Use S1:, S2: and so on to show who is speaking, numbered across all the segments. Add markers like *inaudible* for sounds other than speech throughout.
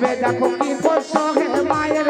S1: ভেবে দেখো কি করছ হে মায়ের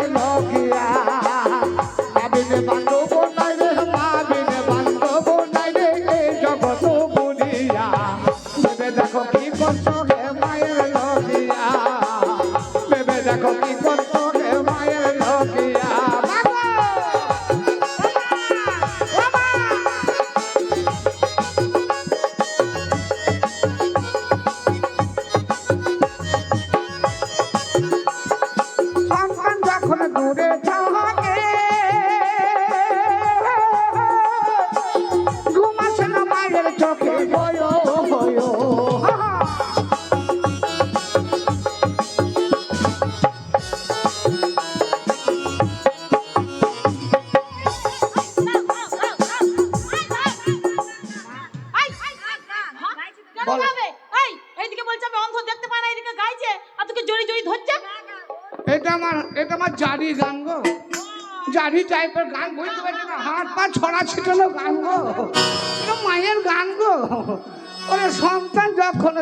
S1: ছড়া ছিটানো গান গো মায়ের গান গো। ওরে সন্তান যখন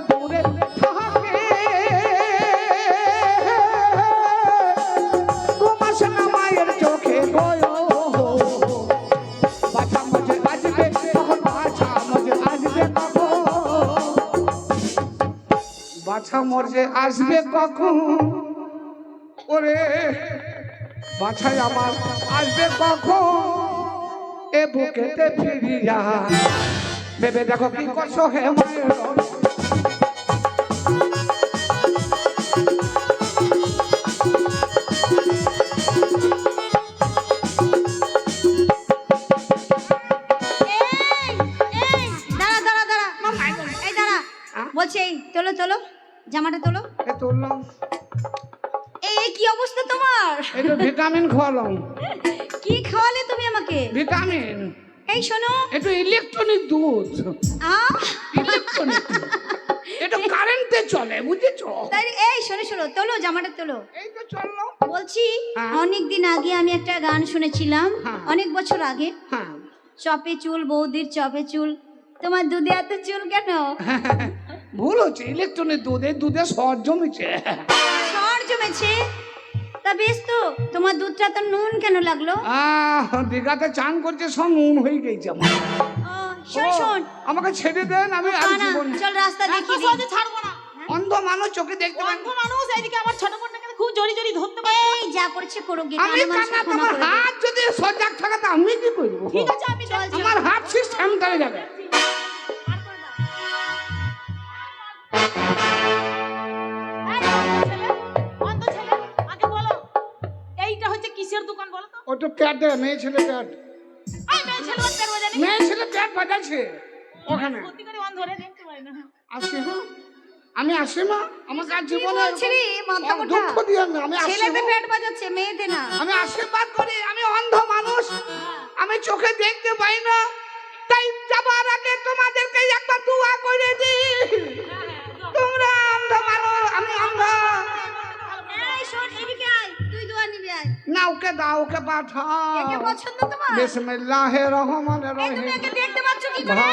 S1: না মায়ের চোখে বাছা আসবে কখন? ওরে, বাছাই আমার আসবে কখন? বুকেতে ফিরিয়া। ভেবে দেখো কি করছ হে
S2: এই। বলছি তোলো তোলো জামাটা তোলো।
S1: এ তুললাম।
S2: এই কি অবস্থা তোমার?
S1: একটু ভিটামিন খাওয়ালাম
S2: আমাকে
S1: ভিটামিন।
S2: এই শোনো।
S1: একটু ইলেকট্রনিক দুধ। ইলেকট্রনিক এটা কারেন্টে চলে বুঝেছ?
S2: তাই এই শোনো শোনো তোলো জামাটা তোলো।
S1: এই তো চলল।
S2: বলছি
S1: হ্যাঁ।
S2: অনেক দিন আগে আমি একটা গান শুনেছিলাম
S1: হ্যাঁ।
S2: অনেক বছর আগে।
S1: হ্যাঁ।
S2: চপে চুল বৌদির চপে চুল। তোমার দুধে এত চুল কেন?
S1: ভুল হচ্ছে ইলেকট্রনিক দুধে দুধে সর জমেছে।
S2: সর জমেছে? তা বেশ তো তোমার দুধটা তো নুন কেন লাগল?
S1: আহ দীঘাতে চান করছে সব নুন হয়ে গেছে আমার।
S2: শোন শোন।
S1: আমাকে ছেড়ে দেন আমি আর জীবন
S2: চল রাস্তা দেখিয়ে
S3: সহজে ছাড়বো না।
S1: অন্ধ মানুষ চোখে দেখতে পান
S3: অন্ধ মানুষ এইদিকে আমার ছোট বোনটাকে খুব জড়ি জড়ি ধরতে পারে।
S2: এই যা করছে করুক গিয়ে,
S1: আমি কান্না তোমার হাত যদি সজাগ থাকে তো আমি কি করব?
S3: ঠিক আছে আমি
S2: চল, চল।
S1: আমার হাত সিস্টেম করে যাবে।
S3: ছেলে
S1: প্যাড
S3: এই মেয়ে ছেলে বাজানি
S1: মেয়ে ছেলে প্যাড বাজাচ্ছে ওখানে। আসি মা আমি আসি মা। আমাকে আর জীবনে আমার। দুঃখ দিও না আমি আসি
S2: পেট বাজাচ্ছে মেয়েতে না।
S1: আমি আশীর্বাদ করি আমি অন্ধ মানুষ। আমি চোখে দেখতে পাই না। তাই যাবার আগে তোমাদেরকে একবার দোয়া করে দিই। তোমরা অন্ধ মানুষ আমি অন্ধ।
S2: এই শোন এদিকে
S1: না ওকে দাও ওকে পাঠাও
S2: একে পছন্দ তোমার?
S1: বিসমিল্লাহির রহমানির
S2: তুমি
S1: রহিম।
S2: একে দেখতে পাচ্ছ কি করে?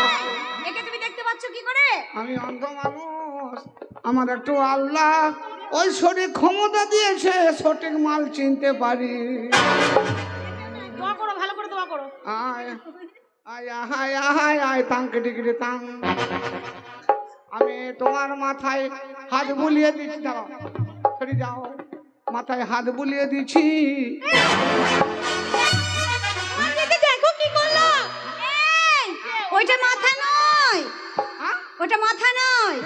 S2: একে তুমি দেখতে পাচ্ছ কি করে?
S1: আমি অন্ধ মানুষ। আমার একটু আল্লাহ ওই শরীর ক্ষমতা দিয়েছে সঠিক মাল চিনতে পারি।
S3: দোয়া করো ভালো করে দোয়া করো।
S1: আয় আয় আয় আয় আয় তাং কেটে কেটে তাং। আমি তোমার মাথায় হাত বুলিয়ে দিচ্ছি সরে যাও। মাথায় হাত বুলিয়ে
S2: এদিকে দেখো কি করল? ওইটা মাথা নয়।
S1: হ্যাঁ?
S2: ওটা মাথা নয়।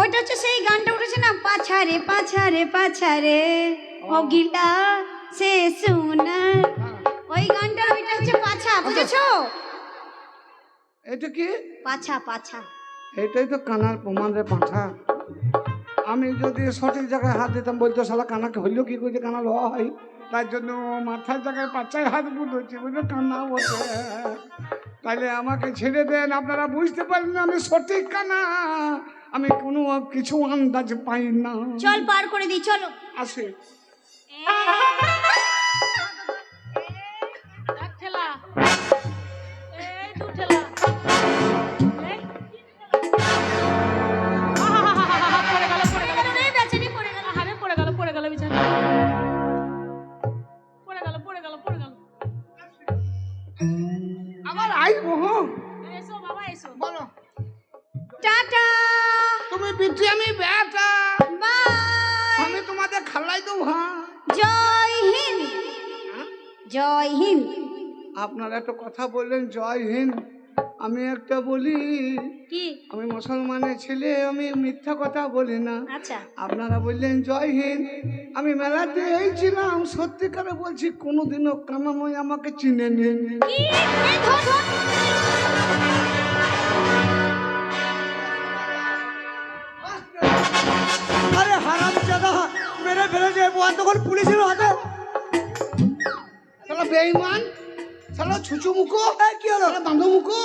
S2: ওইটা হচ্ছে সেই গানটা উঠেছে না পাছারে পাছারে পাছারে। ও। গিলা সে সুনার ওই গানটা ওইটা হচ্ছে পাছা বুঝেছ?
S1: এটা কি?
S2: পাছা পাছা।
S1: এটাই তো কানার প্রমাণ রে পাঠা আমি যদি সঠিক জায়গায় হাত দিতাম বলতো সালা কানাকে হইল কি করছে কানা লওয়া হয়। তার জন্য মাথার জায়গায় পাচ্চায় হাত বুঝছি বুঝলো কান্না বসে তাহলে আমাকে ছেড়ে দেন আপনারা বুঝতে পারেন না আমি সঠিক কানা। আমি কোনো কিছু আন্দাজ পাই না।
S2: চল পার করে দিই চলো।
S1: আসে।
S3: আবার আইবো এসো বাবা এসো। বলো। টাটা। তুমি বিটি আমি
S2: বেটা আমি তোমাদের খালাই
S3: দেবো হ্যাঁ। জয় হিন্দ। হ্যাঁ?
S2: জয় হিন্দ।
S1: আপনারা একটা কথা বললেন জয় হিন্দ। আমি একটা বলি
S2: কি?
S1: আমি মুসলমানের ছেলে আমি মিথ্যা কথা বলি না।
S2: আচ্ছা।
S1: আপনারা বললেন জয় হিন্দ। আমি মেলাতে এইছিলাম সত্যিকারে বলছি কোনোদিনও কানাময় আমাকে চিনে
S2: নিয়ে
S4: আরে হারাম চাদা মেরে ফেলেছে। বোয়ার তখন পুলিশের হাতে।
S1: শালা বেঈমান শালা ছুচু মুখো
S4: এই, কি হলো?
S1: বান্ধব মুখো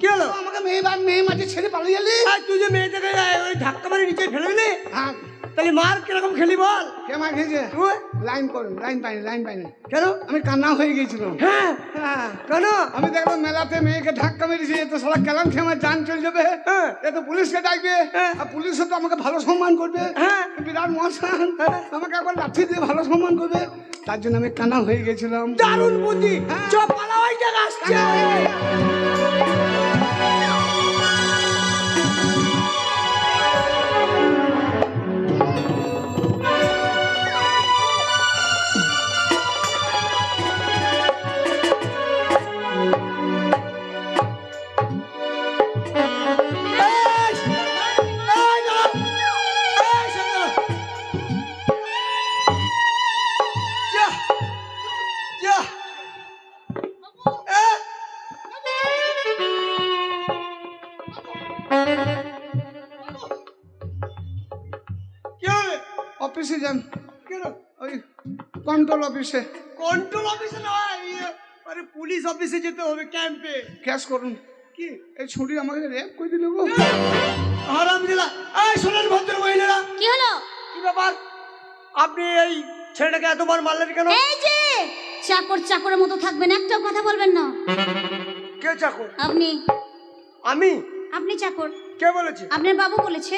S4: কি হলো?
S1: আমাকে মেয়ে মেয়ে মাঝে ছেড়ে পালিয়ে গেলি
S4: আর তুই যে মেয়েটাকে ওই ধাক্কা মারি নিচে ফেলে দিলি?
S1: হ্যাঁ
S4: তাহলে মার কীরকম খেলি বল?
S1: কে মার খেয়েছে
S4: তুই
S1: লাইন করুন লাইন পাইনি লাইন পাইনি।
S4: কেন?
S1: আমি কান্না হয়ে গেছিলাম
S4: হ্যাঁ
S1: হ্যাঁ।
S4: কেন?
S1: আমি দেখলাম মেলাতে মেয়েকে ধাক্কা মেরেছি এ তো সালা কেলাম খেয়ে আমার জান চলে যাবে।
S4: হ্যাঁ।
S1: এ তো পুলিশকে ডাকবে
S4: হ্যাঁ।
S1: আর পুলিশও তো আমাকে ভালো সম্মান করবে।
S4: হ্যাঁ।
S1: বিরাট মশান। আমাকে একবার লাঠি দিয়ে ভালো সম্মান করবে। তার জন্য আমি কানা হয়ে গেছিলাম
S4: দারুণ বুদ্ধি। চ পালা ওই জায়গা আসছে
S1: যান।
S4: কেন?
S1: ওই কন্ট্রোল অফিসে
S4: কন্ট্রোল অফিসে নয় আরে পুলিশ অফিসে যেতে হবে ক্যাম্পে
S1: ক্যাশ করুন।
S4: কি?
S1: এই ছুটি আমাকে র্যাপ করে দিল গো।
S4: হারাম দিলা এই শোনেন ভদ্র মহিলারা
S2: কি হলো?
S4: কি ব্যাপার? আপনি এই ছেলেটাকে এতবার মারলেন কেন?
S2: এই যে চাকর চাকরের মতো থাকবেন একটাও কথা বলবেন না।
S4: কে চাকর?
S2: আপনি।
S4: আমি?
S2: আপনি চাকর।
S4: কে বলেছে?
S2: আপনার বাবু বলেছে।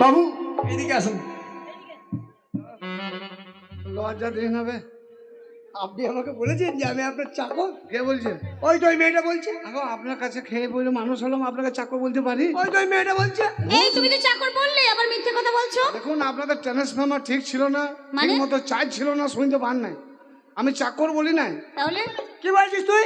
S4: বাবু এদিকে আসুন।
S1: লজ্জা দিন হবে
S4: আপনি আমাকে বলেছেন যে আমি আপনার চাকর।
S1: কে বলছে
S4: ওই তো ওই মেয়েটা বলছে।
S1: আগো আপনার কাছে খেয়ে বলে মানুষ হলাম আপনাকে চাকর বলতে পারি?
S4: ওই তো ওই মেয়েটা বলছে।
S2: এই তুমি তো চাকর বললে আবার মিথ্যে কথা বলছো?
S1: দেখুন আপনাদের ট্রান্সফর্মার ঠিক ছিল না
S2: মানে?
S1: ঠিক মতো চার্জ ছিল না শুনতে পান নাই। আমি চাকর বলি নাই।
S2: তাহলে?
S4: কি বলছিস তুই?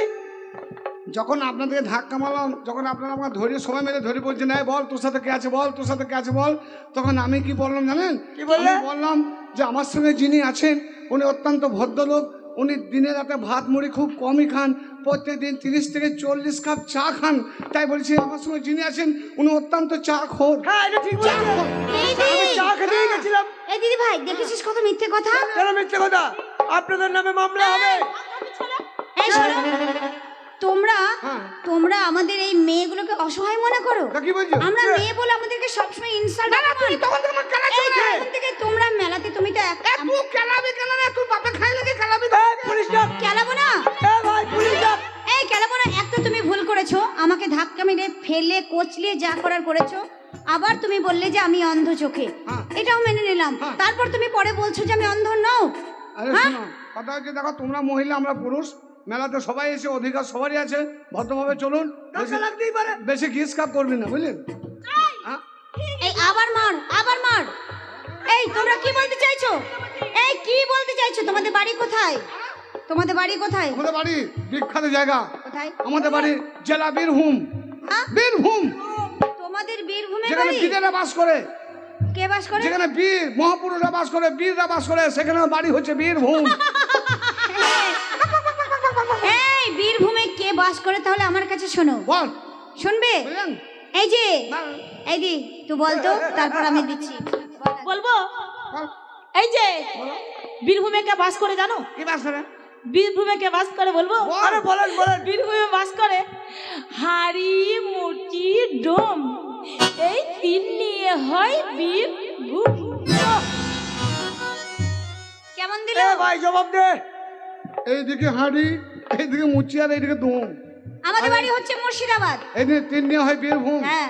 S1: যখন আপনাদেরকে ধাক্কা মারলাম যখন আপনারা আমাকে ধরে সবাই মিলে ধরে বলছেন এই বল তোর সাথে কে আছে বল তোর সাথে কে আছে বল। তখন আমি কি বললাম জানেন?
S4: কি বললে?
S1: বললাম যে আমার সঙ্গে যিনি আছেন উনি অত্যন্ত ভদ্রলোক। উনি দিনে রাতে ভাত মুড়ি খুব কমই খান। প্রত্যেক দিন তিরিশ থেকে চল্লিশ কাপ চা খান। তাই বলছি আমার সঙ্গে যিনি আছেন উনি অত্যন্ত চা খোর
S4: হ্যাঁ এটা ঠিক বলছে আমি চা খেতেই গেছিলাম।
S2: এই দিদি ভাই দেখেছিস কত মিথ্যে কথা?
S4: কেন মিথ্যে কথা? আপনাদের নামে মামলা হবে।
S2: তোমরা আমাদের এই মেয়েগুলোকে অসহায় মনে করো?
S1: কি বলছো?
S2: আমরা মেয়ে বলে আমাদেরকে সবসময় ইনসাল্ট
S1: তখন তো আমার কেনা
S2: এই তখন থেকে তোমরা মেলাতে তুমি তো এক
S1: তুই কেলাবি কেন রে? তুই বাপে খাই লাগে কেলাবি
S4: এই পুলিশ ডাক।
S2: কেলাবো না?
S4: এ ভাই পুলিশ ডাক।
S2: এই কেলাবো না এক তো তুমি ভুল করেছ। আমাকে ধাক্কা মেরে ফেলে কোচলিয়ে যা করার করেছ। আবার তুমি বললে যে আমি অন্ধ চোখে।
S1: হ্যাঁ।
S2: এটাও মেনে নিলাম।
S1: হ্যাঁ।
S2: তারপর তুমি পরে বলছো যে আমি অন্ধ নও।
S1: আরে শোনো কথা হচ্ছে দেখো তোমরা মহিলা আমরা পুরুষ। মেলাতে সবাই এসে অধিকার সবারই আছে। ভদ্রভাবে চলুন।
S4: লাগতেই পারে।
S1: বেশি ঘিস কাপ করবি না বুঝলেন হ্যাঁ?
S2: এই আবার মার আবার মার। এই তোমরা কি বলতে চাইছো? এই কি বলতে চাইছো? তোমাদের বাড়ি কোথায়? তোমাদের বাড়ি কোথায়?
S1: আমাদের বাড়ি বিখ্যাত জায়গা।
S2: কোথায়?
S1: আমাদের বাড়ি জেলা বীরভূম।
S2: হ্যাঁ?
S1: বীরভূম।
S2: তোমাদের বীরভূমে
S1: যেখানে বীরেরা বাস করে।
S2: কে বাস করে?
S1: যেখানে বীর মহাপুরুষরা বাস করে বীররা বাস করে সেখানে বাড়ি হচ্ছে বীরভূমে। *laughs*
S2: কে বাস করে তাহলে আমার কাছে শোনো।
S1: বল।
S2: শুনবে? এই যে এই দি তুই বল তো তারপর আমি দিচ্ছি।
S3: বলব? এই যে বীরভূমে কে বাস করে জানো?
S1: কি বাস করে?
S3: বীরভূমে কে বাস করে বলব?
S1: বল।
S4: আরে বলেন বলেন।
S3: বীরভূমে বাস করে। হাড়ি মুটি ডোম এই তিন নিয়ে হয় বীরভূম
S2: কেমন দিল?
S4: এ ভাই জবাব দে।
S1: এইদিকে হাঁড়ি এইদিকে মুচি আর এইদিকে দুম
S2: আমাদের বাড়ি হচ্ছে মুর্শিদাবাদ।
S1: এইদিকে তিন নিয়ে হয় বীরভূম
S2: হ্যাঁ।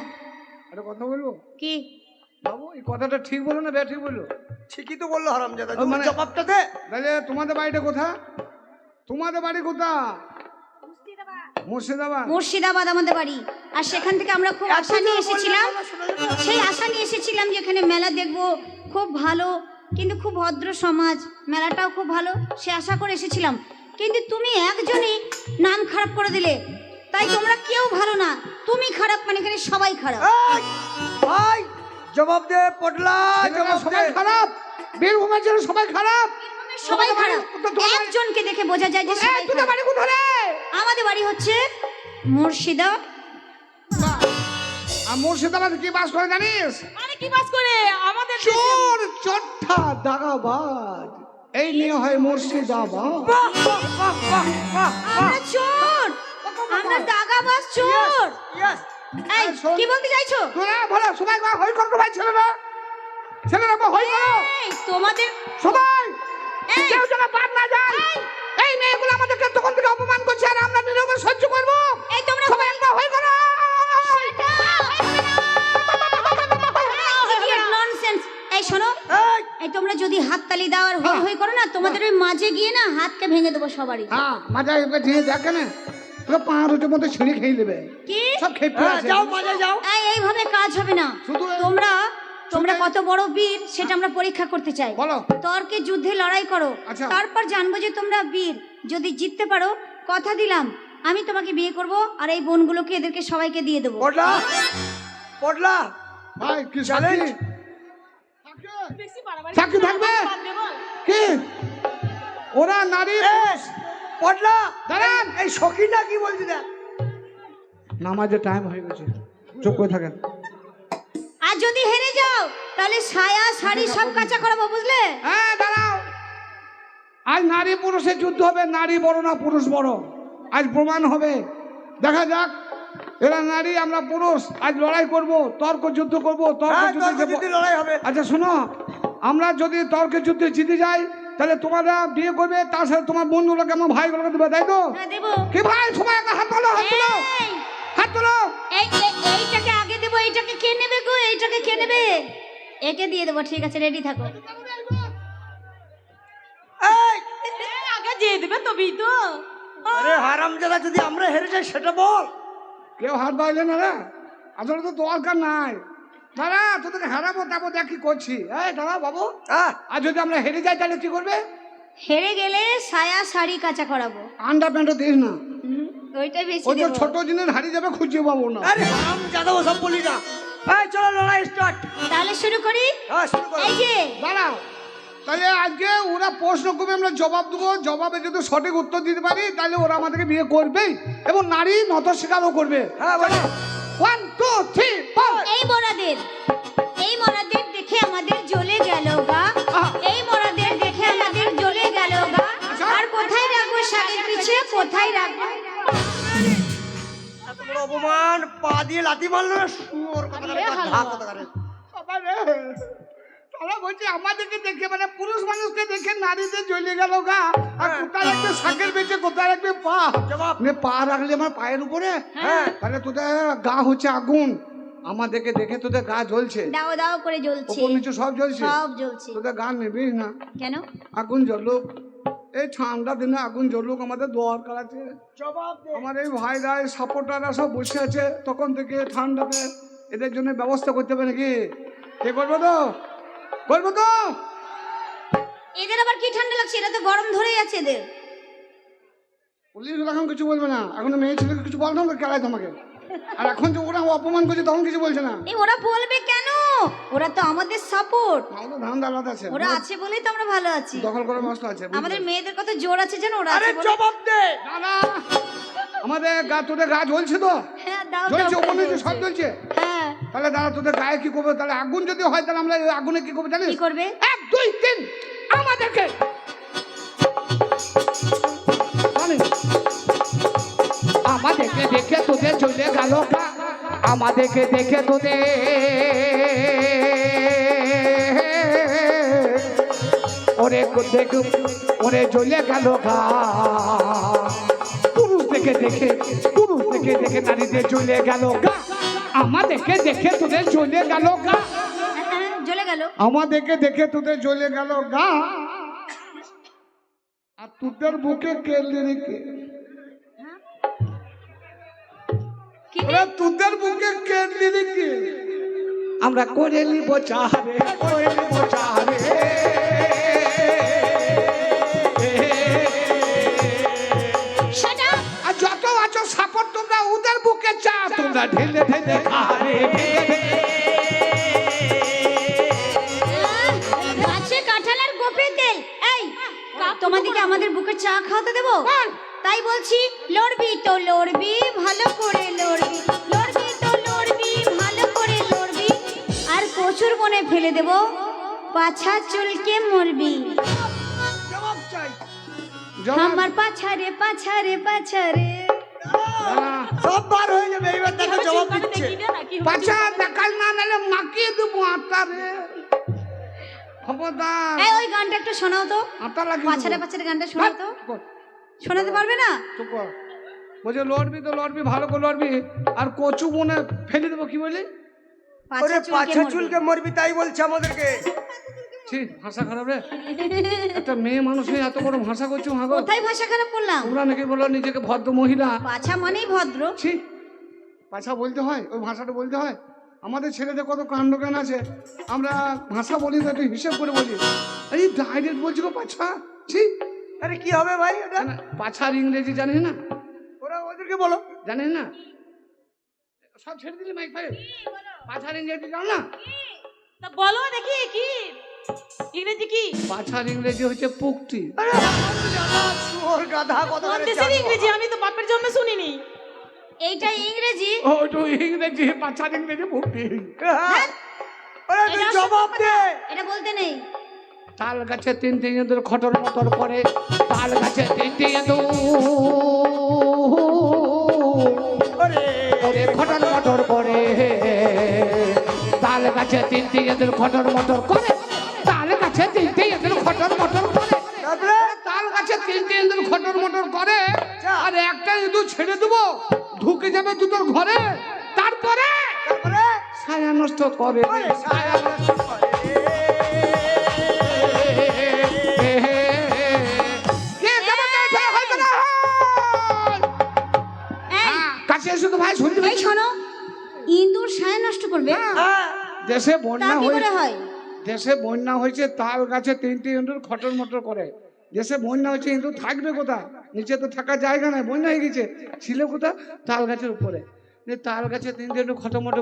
S1: একটা কথা বলব?
S2: কি?
S1: বাবু এই কথাটা ঠিক বলো না বে ঠিক বলল
S4: ঠিকই তো বলল হারাম জাদা
S1: ও, মানে-
S4: জবাবটা দে।
S1: তাহলে তোমাদের বাড়িটা কোথা তোমাদের বাড়ি কোথা মুর্শিদাবাদ।
S2: মুর্শিদাবাদ। আমাদের বাড়ি। আর সেখান থেকে আমরা খুব আশা নিয়ে এসেছিলাম। সেই আশা নিয়ে এসেছিলাম যে এখানে মেলা দেখব। খুব ভালো কিন্তু খুব ভদ্র সমাজ। মেলাটাও খুব ভালো সে আশা করে এসেছিলাম। কিন্তু তুমি একজনই নাম খারাপ করে দিলে। তাই তোমরা কেউ ভালো না। তুমি খারাপ মানে এখানে সবাই খারাপ।
S4: ভাই জবাব দে পটলা জবাব
S1: সবাই খারাপ। বীরভূমের জন্য সবাই খারাপ।
S2: সবাই খারাপ। একজনকে দেখে বোঝা যায় যে সবাই
S1: বাড়ি কোথায়?
S2: আমাদের বাড়ি হচ্ছে মুর্শিদা
S1: আর মুর্শিদাবাদ কি বাস করে জানিস?
S3: মানে কি বাস করে? আমাদের
S1: চোর চট্টা দাগাবাজ। এই নিয়ে হয়
S4: বাহ,
S2: আমরা চোর। আমরা দাগাবাজ চোর। এই কি বলতে চাইছো?
S1: তোরা বলো সবাই গা হই করো ভাই ছেলেরা। ছেলেরা গা হই করো।
S2: এই তোমাদের
S1: সবাই
S2: এই।
S1: কেউ যেন বাদ না যায়। এই। মেয়েগুলো আমাদেরকে তখন থেকে অপমান করছে আর আমরা নীরবে সহ্য করব।
S2: এই তোমরা
S1: সবাই একবার হই করো।
S2: তোমরা যদি হাততালি দাও আর হই হই করো না তোমাদের ওই মাঝে গিয়ে না হাতকে ভেঙে দেবো সবারই।
S1: হ্যাঁ মাজা এবার দিয়ে দেখে না তোরা পাঁচ রুটির মধ্যে ছিঁড়ে খেয়ে নেবে।
S2: কি?
S1: সব খেয়ে
S4: হ্যাঁ, যাও মাঝে যাও।
S2: এই এইভাবে কাজ হবে না। তোমরা তোমরা কত বড় বীর সেটা আমরা পরীক্ষা করতে চাই।
S1: বলো।
S2: তর্কে যুদ্ধে লড়াই করো।
S1: আচ্ছা।
S2: তারপর জানব যে তোমরা বীর। যদি জিততে পারো কথা দিলাম আমি তোমাকে বিয়ে করব আর এই বোনগুলোকে এদেরকে সবাইকে দিয়ে দেবো।
S4: পটলা পটলা।
S1: ভাই কি
S4: Challenge?
S1: সাক্ষী থাকবে? কি? ওরা নারী
S4: পটলা
S1: দাঁড়ান।
S4: এই সখীটা কি বলছি দেখ।
S1: নামাজের টাইম হয়ে গেছে। চুপ করে থাকেন।
S2: আর যদি হেরে যাও তাহলে সায়া শাড়ি সব কাঁচা করাবো বুঝলে?
S1: হ্যাঁ দাঁড়াও। আজ নারী পুরুষের যুদ্ধ হবে নারী বড় না পুরুষ বড়? আজ প্রমাণ হবে। দেখা যাক। এরা নারী আমরা পুরুষ। আজ লড়াই করব তর্ক যুদ্ধ করব তর্ক
S4: হ্যাঁ
S1: যুদ্ধে
S4: তর্ক
S1: যে-
S4: যুদ্ধে লড়াই হবে।
S1: আচ্ছা শোনো আমরা যদি তর্কের যুদ্ধে জিতে যাই তাহলে তোমরা বিয়ে করবে তার সাথে তোমার বন্ধুগুলোকে আমার ভাইগুলোকে দেবে তাই তো?
S2: হ্যাঁ
S1: কি ভাই সবাই হাত তোলো হাত তোলো। হাত তোলো।
S2: এই এই- এইটাকে আগে দেবো এইটাকে কে নেবে গো? এইটাকে কে নেবে? একে দিয়ে দেবো ঠিক আছে রেডি থাকো।
S3: আগে যেয়ে দেবে তবেই তো।
S4: আরে হারামজাদা যদি আমরা হেরে যাই সেটা বল।
S1: কেউ হাত বাইলে না রে? আসলে তো দরকার নাই। দাঁড়া তোদেরকে হারাবো তারপর দেখ কি করছি। এই দাঁড়া বাবু।
S4: হ্যাঁ
S1: আর যদি আমরা হেরে যাই তাহলে কি করবে?
S2: হেরে গেলে সায়া শাড়ি কাঁচা করাবো।
S1: আন্ডার প্যান্টও দিস না।
S2: হুম, ওইটাই বেশি
S1: ওই ছোট জিনিস হারিয়ে যাবে খুঁজে পাবো না।
S4: আরে হারামজাদা ওসব বলি না এই চলো লড়াই স্টার্ট
S2: তাহলে শুরু করি?
S4: হ্যাঁ শুরু করো।
S2: এই যে
S1: দাঁড়াও। তাহলে আজকে ওরা প্রশ্ন করবে আমরা জবাব দেবো জবাবে যদি সঠিক উত্তর দিতে পারি তাহলে ওরা আমাদেরকে বিয়ে করবেই এবং নারী নত স্বীকারও করবে।
S4: হ্যাঁ বলো।
S1: ওয়ান টু থ্রি
S2: এই মরাদের এই মরাদের দেখে আমাদের জ্বলে গেল গা। এই মরাদের দেখে আমাদের জ্বলে গেল গা। আর কোথায় রাখব শাড়ির পিছে? কোথায় রাখব?
S4: অপমান পা দিয়ে লাথি মারলো শুয়োর কথা। কথা করে
S1: তারা বলছে আমাদেরকে দেখে মানে পুরুষ মানুষকে দেখে নারীদের জ্বলে গেল গা। আর
S4: হ্যাঁ।
S1: কোথায় রাখবে শাকের বেঁচে কোথায় রাখবে পা? মানে পা রাখলে আমার পায়ের উপরে?
S4: হ্যাঁ।
S1: তাহলে তোদের গা হচ্ছে আগুন। আমাদেরকে দেখে তোদের গা জ্বলছে।
S2: দাও দাও করে জ্বলছে।
S1: ওপর নিচে সব জ্বলছে?
S2: সব জ্বলছে।
S1: তোদের গা নেবিস না।
S2: কেন?
S1: আগুন জ্বলুক। এই ঠান্ডা দিনে আগুন জ্বলুক আমাদের দরকার আছে।
S4: জবাব দে।
S1: আমার এই ভাইরা এই সাপোর্টাররা সব বসে আছে তখন থেকে ঠান্ডাতে এদের জন্য ব্যবস্থা করতে হবে নাকি? কে করব তো? করব তো
S2: এদের আবার কি ঠান্ডা লাগছে? এটা তো গরম ধরেই আছে এদের।
S1: পুলিশ এখন কিছু বলবে না। এখন মেয়ে ছেলেকে কিছু বলতাম তো কেলাই তোমাকে। আর এখন যে ওরা অপমান করছে তখন কিছু বলছে না।
S2: এই ওরা বলবে কেন? ওরা তো আমাদের সাপোর্ট
S1: আমাদের ধান আলাদা আছে।
S2: ওরা আছে বলেই তো আমরা ভালো আছি।
S1: দখল করে মস্ত আছে
S2: আমাদের মেয়েদের কত জোর আছে জানো ওরা
S4: আরে জবাব দে!
S1: দাদা! আমাদের গা তোদের গা জ্বলছে তো?
S2: হ্যাঁ
S1: জ্বলছে ওপর নিচে সব
S2: জ্বলছে। হ্যাঁ।
S1: তাহলে দাদা তোদের গায়ে কি করবে? তাহলে আগুন যদি হয় তাহলে আমরা আগুনে কি করব জানিস?
S2: কি করবে?
S1: এক দুই তিন আমাদেরকে! আমাদেরকে দেখে তোদের চলে গেল। আমাদেরকে দেখে তোদের ওরে দেখ ওরে জ্বলে গেল গা। দেখে দেখে পুরুষ দেখে দেখে নারীদের জ্বলে গেল গা। আমাদেরকে দেখে তোদের জ্বলে গেল গা।
S2: জ্বলে গেল।
S1: আমাদেরকে দেখে তোদের জ্বলে গেল গা। আর তোদের বুকে রেখে ওরা তোদের বুকে কেটলি দিকে আমরা করে নিব চাহারে করে নিব চাহারে বুকে চা তোমরা ঢেলে ঢেলে খারে
S2: গাছে কাঁঠাল আর গোপের তেল। এই তোমাদেরকে আমাদের বুকে চা খাওয়াতে দেবো? তাই বলছি লড়বি তো লড়বি ভালো করে লড়বি। লড়বি তো লড়বি ভালো করে লড়বি। আর প্রচুর মনে ফেলে দেব পাছা চুলকে মরবি।
S4: জবাব চাই।
S2: আমার পাছারে পাছারে পাছারে
S4: সব বার হয়ে যাবে এইবার দেখো জবাব দিচ্ছে?
S1: পাচা দেখাল না নালে মাকিয়ে দেবো আটা রে। খবরদার।
S2: এই ওই গানটা একটু শোনাও তো।
S1: আটা লাগিয়ে
S2: পাছারে পাছারে গানটা শোনাও তো। শোনাতে পারবে না?
S1: চুপ কর। বলছে লড়বি তো লড়বি ভালো করে লড়বি। আর কচু মনে ফেলে দেবো কি বলি
S4: ওরে
S2: পাছা
S4: পাছা
S2: চুলকে
S4: মরবি তাই বলছে আমাদেরকে।
S1: ছি ভাষা খারাপ রে। একটা মেয়ে মানুষ হয়ে এত বড় ভাষা করছ হাগো।
S2: কোথায় ভাষা খারাপ করলাম?
S1: তোমরা নাকি বলো নিজেকে ভদ্র মহিলা।
S2: পাছা মানেই ভদ্র।
S1: ছি ভাষা বলতে হয় ওই ভাষাটা বলতে হয়। আমাদের ছেলেদের কত কাণ্ড জ্ঞান আছে। আমরা ভাষা বলি তো একটু হিসেব করে বলি। এই ডাইরেক্ট বলছি গো পাছা ছি।
S4: আরে কি হবে ভাই
S1: পাছার ইংরেজি জানিস না?
S4: ওরা ওদেরকে বলো।
S1: জানিস না? সব ছেড়ে দিলি মাইক ফাইভ পাছার ইংরেজি জানো না?
S3: তা বলো দেখি কি? ইংরেজি কি?
S1: ইংরেজি হচ্ছে পুকটি
S4: আরে শুয়োর গাধা কত
S3: দেশের ইংরেজি? আমি তো বাপের জন্মে শুনিনি।
S2: এইটা ইংরেজি?
S1: ও তো ইংরেজি ইংরেজি পুকটি
S4: হ্যাঁ। তুই জবাব দে।
S2: এটা বলতে নেই।
S1: তাল গাছে তিন তিন ইঁদুর খটর মটর করে তাল গাছে তিন তিন ইঁদুর। খটর মটর করে তাল গাছে তিন তিন ইঁদুর খটর মটর করে গাছে তিন তিন ইঁদুর খটর মটর করে।
S4: তারপরে?
S1: তাল গাছে তিন তিন ইঁদুর খটর মটর করে। আর একটা ইঁদুর ছেড়ে দেবো ঢুকে যাবে দুটোর ঘরে। তারপরে?
S4: তারপরে?
S1: ছায়া নষ্ট করে।
S4: ছায়া নষ্ট করে।
S1: হয়।
S2: এই।
S1: হ্যাঁ, কাছে এসো তো ভাই শুনতে
S2: শোনো ইন্দুর সায়া নষ্ট করবে।
S4: হ্যাঁ।
S1: দেশে বন্যা
S2: হয়?
S1: দেশে বন্যা হয়েছে, তাল গাছে তিনটি ইন্দুর খটর মটর করে। দেশে বন্যা হয়েছে ইন্দুর থাকবে কোথা নিচে তো থাকার জায়গা নাই, বন্যা হয়ে গেছে। ছিল কোথা তাল গাছের উপরে। তাল গাছে তিনটি ইন্দুর করে